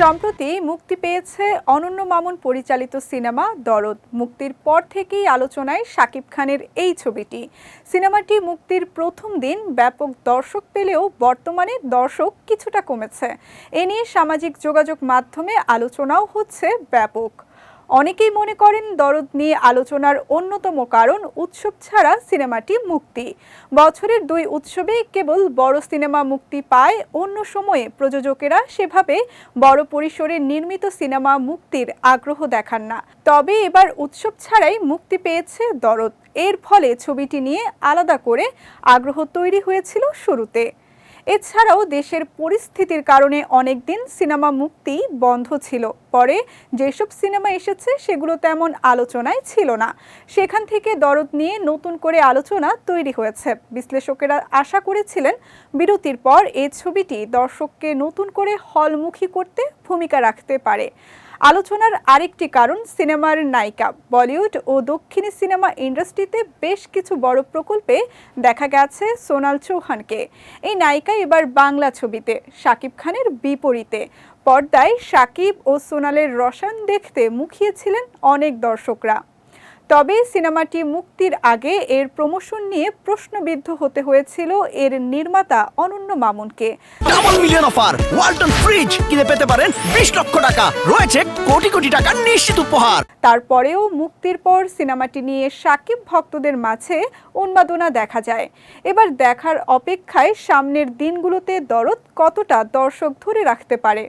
সম্প্রতি মুক্তি পেয়েছে অনন্য মামুন পরিচালিত সিনেমা দরদ। মুক্তির পর থেকেই আলোচনায় শাকিব খানের এই ছবিটি। সিনেমাটি মুক্তির প্রথম দিন ব্যাপক দর্শক পেলেও বর্তমানে দর্শক কিছুটা কমেছে। এ নিয়ে সামাজিক যোগাযোগ মাধ্যমে আলোচনাও হচ্ছে ব্যাপক। অনেকেই মনে করেন দরদ নিয়ে আলোচনার অন্যতম কারণ উৎসব ছাড়া সিনেমাটি মুক্তি। বছরের দুই উৎসবে কেবল বড় সিনেমা মুক্তি পায় অন্য সময়ে প্রযোজকেরা সেভাবে বড় পরিসরে নির্মিত সিনেমা মুক্তির আগ্রহ দেখান না। তবে এবার উৎসব ছাড়াই মুক্তি পেয়েছে দরদ। এর ফলে ছবিটি নিয়ে আলাদা করে আগ্রহ তৈরি হয়েছিল শুরুতে। এছাড়াও দেশের পরিস্থিতির কারণে অনেকদিন সিনেমা মুক্তি বন্ধ ছিল। পরে যেসব সিনেমা এসেছে, সেগুলো তেমন আলোচনায় ছিল না। সেখান থেকে দরদ নিয়ে নতুন করে আলোচনা তৈরি হয়েছে। বিশ্লেষকেরা আশা করেছিলেন বিরতির পর এই ছবিটি দর্শককে নতুন করে হলমুখী করতে ভূমিকা রাখতে পারে। আলোচনার আরেকটি কারণ সিনেমার নায়িকা বলিউড ও দক্ষিণী সিনেমা ইন্ডাস্ট্রিতে বেশ কিছু বড় প্রকল্পে দেখা গেছে সোনাল চৌহানকে। এই নায়িকা এবার বাংলা ছবিতে, শাকিব খানের বিপরীতে। পর্দায় শাকিব ও সোনালের রসায়ন দেখতে মুখিয়েছিলেন অনেক দর্শকরা। তবে সিনেমাটি মুক্তির আগে এর প্রমোশন নিয়ে প্রশ্নবিদ্ধ হতে হয়েছিল এর নির্মাতা অনন্য মামুনকে। Double million offer Walton fridge কিনে পেতে পারেন বিশ লক্ষ টাকা। রয়েছে কোটি কোটি টাকার নিশ্চিত উপহার। তারপরেও মুক্তির পর সিনেমাটি নিয়ে সাকিব ভক্তদের মাঝে উন্মাদনা দেখা যায়। এবার দেখার অপেক্ষায় সামনের দিনগুলোতে দরদ কতটা দর্শক ধরে রাখতে পারে?